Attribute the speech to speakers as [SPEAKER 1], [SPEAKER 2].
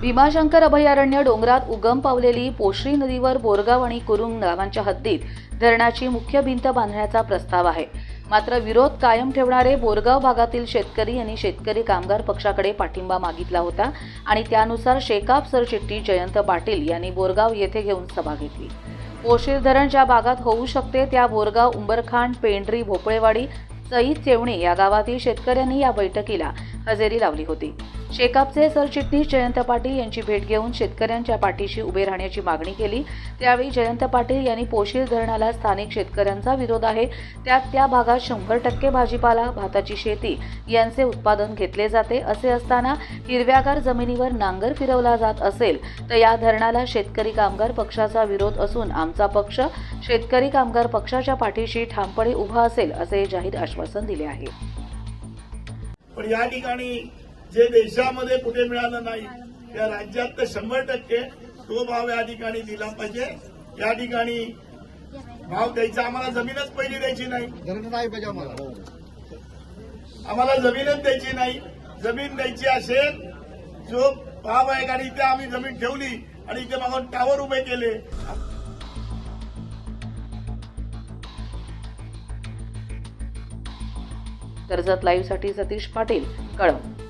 [SPEAKER 1] भीमाशंकर अभयारण्य डोंगरात उगम पावलेली पोशरी नदीवर बोरगाव आणि कुरुंग गावांच्या हद्दीत धरणाची मुख्य भिंत बांधण्याचा प्रस्ताव आहे. मात्र विरोध कायम ठेवणारे बोरगाव भागातील शेतकरी यांनी शेतकरी कामगार पक्षाकडे पाठिंबा मागितला होता आणि त्यानुसार शेकाप सरचिट्टी जयंत पाटील यांनी बोरगाव येथे घेऊन सभा घेतली. पोशीर धरण ज्या भागात होऊ शकते त्या बोरगाव उंबरखांड पेंढरी भोपळेवाडी सईद चेवणे या गावातील शेतकऱ्यांनी या बैठकीला हजेरी लावली होती. शेकापचे सरचिटणीस जयंत पाटील यांची भेट घेऊन शेतकऱ्यांच्या पाठीशी उभे राहण्याची मागणी केली. त्यावेळी जयंत पाटील यांनी पोशीर धरणाला स्थानिक शेतकऱ्यांचा विरोध आहे. त्यात त्या भागात शंभर टक्के भाजीपाला भाताची शेती यांचे उत्पादन घेतले जाते असे असताना हिरव्यागार जमिनीवर नांगर फिरवला जात असेल तर या धरणाला शेतकरी कामगार पक्षाचा विरोध असून आमचा पक्ष शेतकरी कामगार पक्षाच्या पाठीशी ठामपणे उभा असेल असे जाहीर आश्वासन दिले आहे.
[SPEAKER 2] पण या ठिकाणी जे देशामध्ये कुठे मिळालं नाही त्या राज्यात तर शंभर टक्के तो भाव या ठिकाणी दिला पाहिजे. या ठिकाणी भाव द्यायचा आम्हाला जमीनच पहिली द्यायची
[SPEAKER 3] नाही. पाहिजे आम्हाला.
[SPEAKER 2] आम्हाला जमीनच द्यायची नाही. जमीन द्यायची असेल जो भाव आहे आणि इथे आम्ही जमीन ठेवली आणि इथे मागून टावर उभे केले.
[SPEAKER 1] कर्जत लाईव्हसाठी सतीश पाटील कळंब.